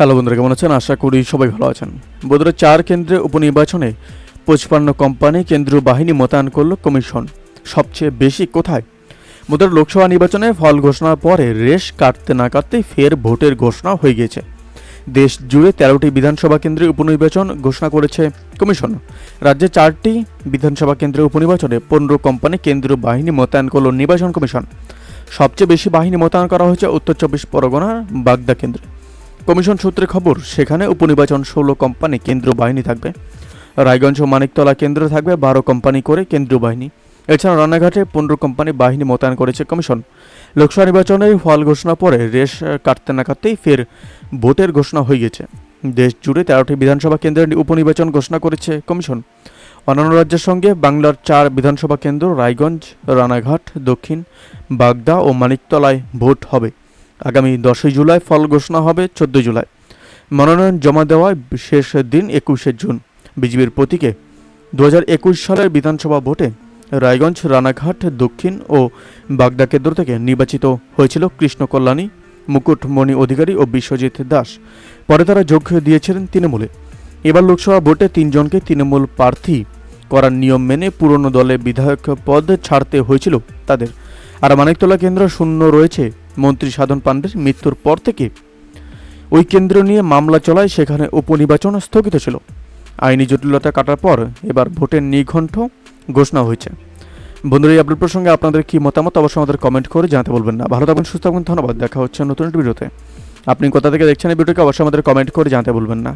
Hello বন্ধুরা, কেমন আছেন? আশা করি সবাই ভালো আছেন। বন্ধুরা, চার কেন্দ্রে উপনির্বাচনে পঁচপান্ন কোম্পানি কেন্দ্রীয় বাহিনী মোতায়েন করল কমিশন। সবচেয়ে বেশি কোথায়? বন্ধুরা, লোকসভা নির্বাচনে ফল ঘোষণার পরে রেশ কাটতে না কাটতেই ফের ভোটের ঘোষণা হয়ে গিয়েছে। দেশ জুড়ে তেরোটি বিধানসভা কেন্দ্রে উপনির্বাচন ঘোষণা করেছে কমিশন। রাজ্যে চারটি বিধানসভা কেন্দ্রে উপনির্বাচনে পনেরো কোম্পানি কেন্দ্রীয় বাহিনী মোতায়েন করল নির্বাচন কমিশন। সবচেয়ে বেশি বাহিনী মোতায়েন করা হয়েছে উত্তর চব্বিশ পরগনার বাগদা কেন্দ্রে। কমিশন সূত্রে খবর, সেখানে উপনির্বাচন ষোলো কোম্পানি কেন্দ্রীয় বাহিনী থাকবে। রায়গঞ্জ ও মানিকতলা কেন্দ্রে থাকবে বারো কোম্পানি করে কেন্দ্রীয় বাহিনী। এছাড়া রানাঘাটে পনেরো কোম্পানি বাহিনী মোতায়েন করেছে কমিশন। লোকসভা নির্বাচনের ফল ঘোষণা পরে রেশ কাটতে না কাটতেই ফের ভোটের ঘোষণা হয়ে গেছে। দেশ জুড়ে তেরোটি বিধানসভা কেন্দ্রের উপনির্বাচন ঘোষণা করেছে কমিশন। অন্যান্য রাজ্যের সঙ্গে বাংলার চার বিধানসভা কেন্দ্র, রায়গঞ্জ, রানাঘাট, দক্ষিণ, বাগদা ও মানিকতলায় ভোট হবে। আগামী দশই জুলাই ফল ঘোষণা হবে চোদ্দই জুলাই। মনোনয়ন জমা দেওয়ার শেষ দিন একুশে জুন। বিজেপির প্রতীকে দু হাজার একুশ সালের বিধানসভা ভোটে রায়গঞ্জ, রানাঘাট, দক্ষিণ ও বাগদা কেন্দ্র থেকে নির্বাচিত হয়েছিল কৃষ্ণ কল্যাণী মুকুটমণি অধিকারী ও বিশ্বজিৎ দাস। পরে তারা যোগ দিয়েছিলেন তৃণমূলে। এবার লোকসভা ভোটে তিনজনকে তৃণমূল প্রার্থী করার নিয়ম মেনে পুরনো দলে বিধায়ক পদ ছাড়তে হয়েছিল তাদের। আর মানিকতলা কেন্দ্র শূন্য রয়েছে মন্ত্রী সাধন পাণ্ডের মৃত্যুর পর থেকে ওই কেন্দ্র নিয়ে মামলা চলায় সেখানে উপনির্বাচন স্থগিত ছিল। আইনি জটিলতা কাটার পর এবার ভোটের নিঘণ্ট ঘোষণা হয়েছে। বন্ধুরা, এই আপডেট প্রসঙ্গে আপনাদের কি মতামত অবশ্যই আমাদের কমেন্ট করে জানাতে বলবেন না। ভালো থাকবেন, সুস্থ থাকবেন, ধন্যবাদ। দেখা হচ্ছে নতুন একটি ভিডিওতে। আপনি কোথা থেকে দেখছেন এই ভিডিওকে অবশ্যই আমাদের কমেন্ট করে জানাতে বলবেন না।